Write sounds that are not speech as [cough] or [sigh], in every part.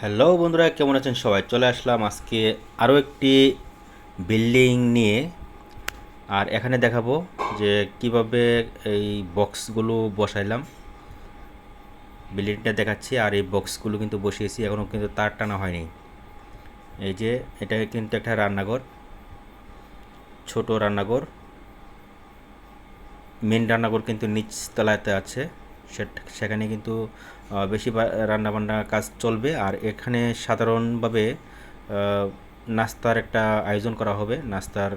Hello বন্ধুরা, কেমন আছেন সবাই? চলে আসলাম আজকে আরও একটি বিল্ডিং নিয়ে। আর এখানে দেখাবো যে কীভাবে এই বক্সগুলো বসাইলাম। বিল্ডিংটা দেখাচ্ছি, আর এই বক্সগুলো কিন্তু বসিয়েছি এখনও কিন্তু তার টানা হয়নি। এই যে, এটা কিন্তু একটা রান্নাঘর, ছোট রান্নাঘর। মেন রান্নাঘর কিন্তু নিচ তলাতে আছে সেখানে কিন্তু বেশি রান্নাবান্না কাজ চলবে। আর এখানে সাধারণভাবে নাস্তার একটা আয়োজন করা হবে। নাস্তার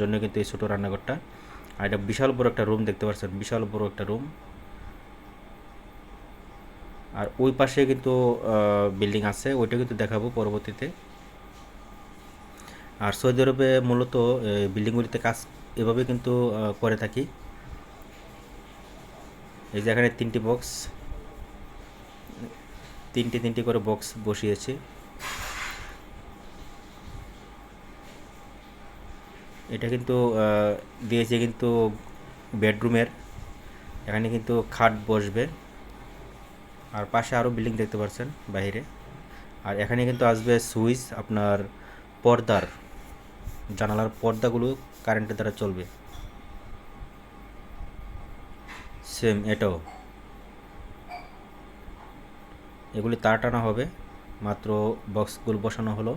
জন্য কিন্তু এই ছোটো রান্নাঘরটা। আর এটা বিশাল বড় একটা রুম দেখতে পাচ্ছেন, বিশাল বড় একটা রুম। আর ওই পাশে কিন্তু বিল্ডিং আছে, ওইটা কিন্তু দেখাবো পরবর্তীতে। আর সৌদি আরবে মূলত বিল্ডিংগুলিতে কাজ এভাবে কিন্তু করে থাকি। এই যে এখানে তিনটি বক্স। তিনটি তিনটি করে বক্স বসিয়েছি। এটা কিন্তু দিয়েছে কিন্তু বেডরুমের এখানে কিন্তু খাট বসবে। আর পাশে আরও বিল্ডিং দেখতে পাচ্ছেন বাইরে। আর এখানে কিন্তু আসবে সুইচ, আপনার পর্দার, জানালার পর্দাগুলো কারেন্টের দ্বারা চলবে। সেম এটাও। এগুলি তার টানা হবে, মাত্র বক্সগুলো বসানো হলো।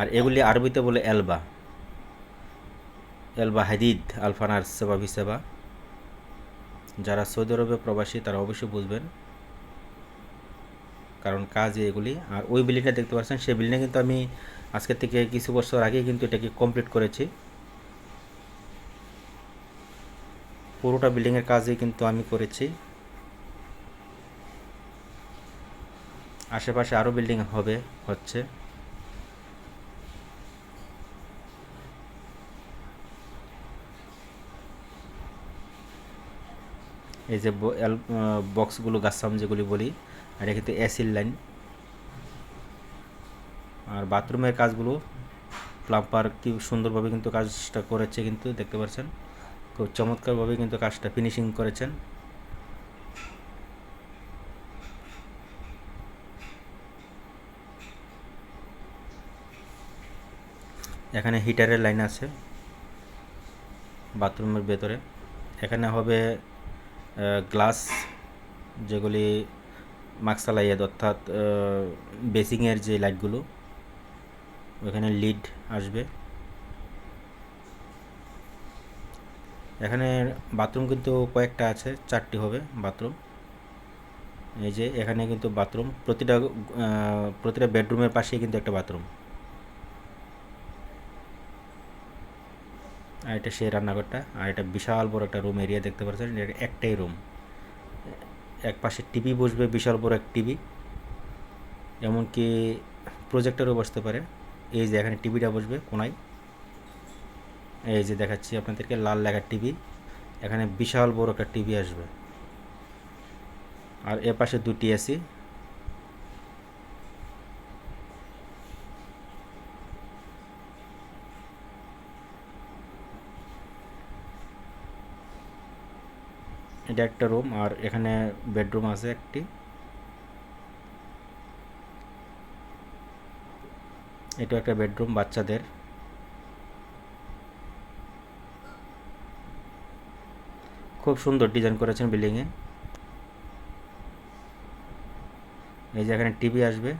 আর এগুলি আরবিতে বলে এলবা। এলবা হাদিদ আলফানার সেবা। ভিসেবা যারা সৌদি আরবে প্রবাসী, তারা অবশ্যই বুঝবেন। কারণ কাজ এগুলি, আর ওই বিল্ডিংটা দেখতে পাচ্ছেন, সেই বিল্ডিংটা কিন্তু আমি আজকের থেকে কিছু বছর আগেই কিন্তু এটাকে কমপ্লিট করেছি। পুরোটা বিল্ডিংয়ের কাজই কিন্তু আমি করেছি। আশেপাশে আরও বিল্ডিং হবে, হচ্ছে। এই যে বক্সগুলো গাছাম যেগুলি বলি, আর কিন্তু এসির লাইন আর বাথরুমের কাজগুলো প্লাম্পার কি সুন্দরভাবে কিন্তু কাজটা করেছে কিন্তু, দেখতে পাচ্ছেন। খুব চমৎকারভাবে কিন্তু কাজটা ফিনিশিং করেছেন। এখানে হিটারের লাইন আছে বাথরুমের ভেতরে। এখানে হবে গ্লাস যেগুলি মাক্সালাইয়াদ অর্থাৎ বেসিংয়ের যে লাইটগুলো ওখানে লিড আসবে। এখানে বাথরুম কিন্তু কয়েকটা আছে, চারটি হবে বাথরুম এই যে এখানে কিন্তু বাথরুম প্রতিটা প্রতিটা বেডরুমের পাশেই কিন্তু একটা বাথরুম আর এটা সেই রান্নাঘরটা, আর এটা বিশাল বড় একটা রুম এরিয়া দেখতে পাচ্ছেন, এটা একটাই রুম এক পাশে টিভি বসবে, বিশাল বড় এক টিভি এমনকি প্রজেক্টরও বসতে পারে। এই যে এখানে টিভিটা বসবে কোনায়। এই যে দেখাচ্ছি আপনাদেরকে, লাল লেখার টিভি এখানে বিশাল বড় একটা টিভি আসবে। আর এ পাশে দুটি এসি এটা একটা রুম, আর এখানে বেডরুম আছে একটি। এটা একটা বেডরুম বাচ্চাদের। খুব সুন্দর ডিজাইন করেছেন বিল্ডিংয়ে। এই যে এখানে টিভি আসবে।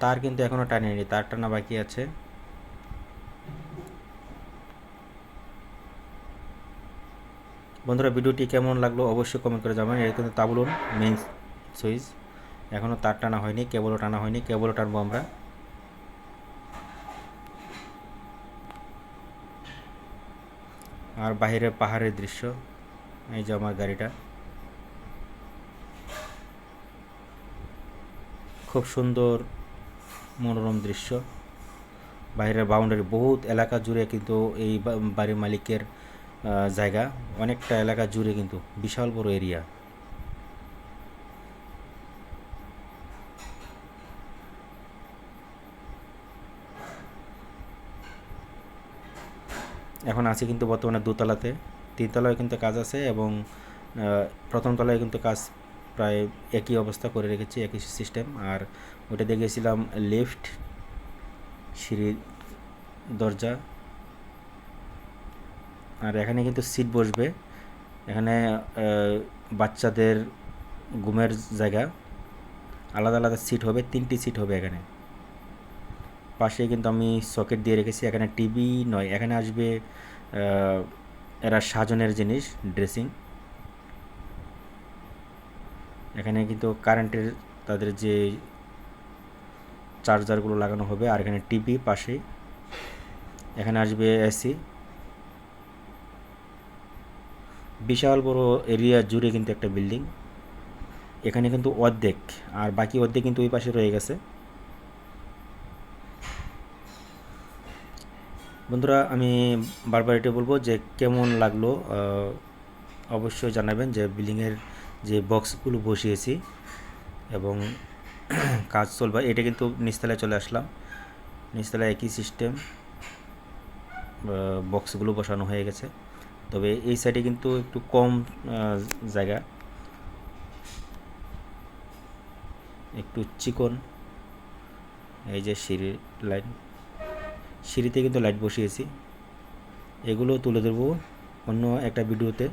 তার কিন্তু এখনও টানেনি তার টানা বাকি আছে। বন্ধুরা, ভিডিওটি কেমন লাগল অবশ্যই কমেন্ট করে যাবেন এটা কিন্তু তাবলুন মেইন সুইচ এখনও তার টানা হয়নি, কেবলও টানা হয়নি, কেবলও টানবো আমরা। আর বাইরের পাহাড়ের দৃশ্য, এই যে আমার গাড়িটা। খুব সুন্দর, মনোরম দৃশ্য। বাইরের বাউন্ডারি বহুত এলাকা জুড়ে কিন্তু এই বাড়ির মালিকের জায়গা। অনেকটা এলাকা জুড়ে কিন্তু বিশাল বড় এরিয়া। এখন আছি কিন্তু বর্তমানে দোতলাতে। তিনতলায় কিন্তু কাজ আছে এবং প্রথম তলায় কিন্তু কাজ প্রায় একই অবস্থা করে রেখেছি, একই সিস্টেম আর ওটা দেখেছিলাম লিফট সিঁড়ি দরজা। আর এখানে কিন্তু সিট বসবে। এখানে বাচ্চাদের ঘুমের জায়গা। আলাদা আলাদা সিট হবে, তিনটি সিট হবে এখানে। পাশে কিন্তু আমি সকেট দিয়ে রেখেছি, এখানে টিভি নয়, এখানে আসবে এরা সাজনের জিনিস ড্রেসিং এখানে কিন্তু কারেন্টের তাদের যে চার্জারগুলো লাগানো হবে, আর এখানে টিভি পাশে এখানে আসবে এসি বিশাল বড় এরিয়া জুড়ে কিন্তু একটা বিল্ডিং। এখানে কিন্তু অর্ধেক, আর বাকি অর্ধেক কিন্তু ওই পাশে রয়ে গেছে। বন্ধুরা, আমি বারবার এটা বলব যে কেমন লাগল অবশ্যই জানাবেন যে বিল্ডিংয়ের যে বক্সগুলো বসিয়েছি এবং [clears throat] কাজ চলবে। এটা কিন্তু নিচতলায় চলে আসলাম। নিচতলায় একই সিস্টেম বক্সগুলো বসানো হয়ে গেছে। তবে এই সাইডে কিন্তু একটু কম জায়গা। একটু চিকন। এই যে সিঁড়ির লাইন সিঁড়িতে কিন্তু লাইট বসিয়েছি। এগুলো তুলে ধরবো অন্য একটা ভিডিওতে।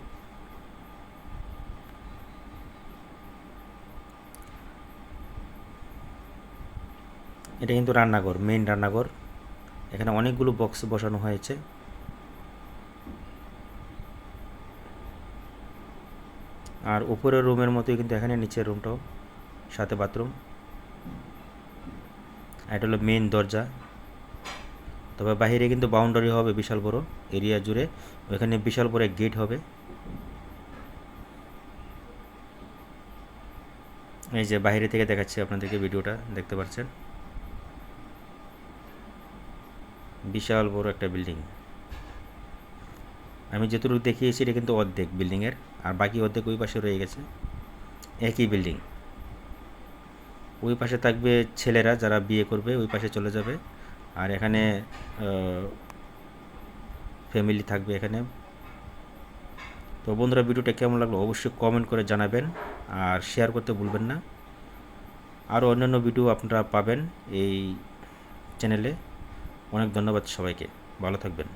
এটা কিন্তু রান্নাঘর মেইন রান্নাঘর। এখানে অনেকগুলো বক্স বসানো হয়েছে। আর উপরের রুমের মতোই কিন্তু এখানে নিচের রুমটাও, সাথে বাথরুম। এটা হলো মেন দরজা। তবে বাইরে কিন্তু বাউন্ডারি হবে বিশাল বড়, এরিয়া জুড়ে। ওখানে বিশাল বড় গেট হবে। এই যে বাইরে থেকে দেখাচ্ছি আপনাদেরকে ভিডিওটা, দেখতে পাচ্ছেন? বিশাল বড় একটা বিল্ডিং আমি যতটুকু দেখিয়েছি, এটা কিন্তু অর্ধেক বিল্ডিংয়ের, আর বাকি অর্ধেক ওই পাশে রয়ে গেছে একই বিল্ডিং। ওই পাশে থাকবে ছেলেরা যারা বিয়ে করবে, ওই পাশে চলে যাবে। আর এখানে ফ্যামিলি থাকবে এখানে। তো বন্ধুরা, ভিডিওটা কেমন লাগল অবশ্যই কমেন্ট করে জানাবেন, আর শেয়ার করতে ভুলবেন না। আরও অন্যান্য ভিডিও আপনারা পাবেন এই চ্যানেলে অনেক ধন্যবাদ সবাইকে। ভালো থাকবেন।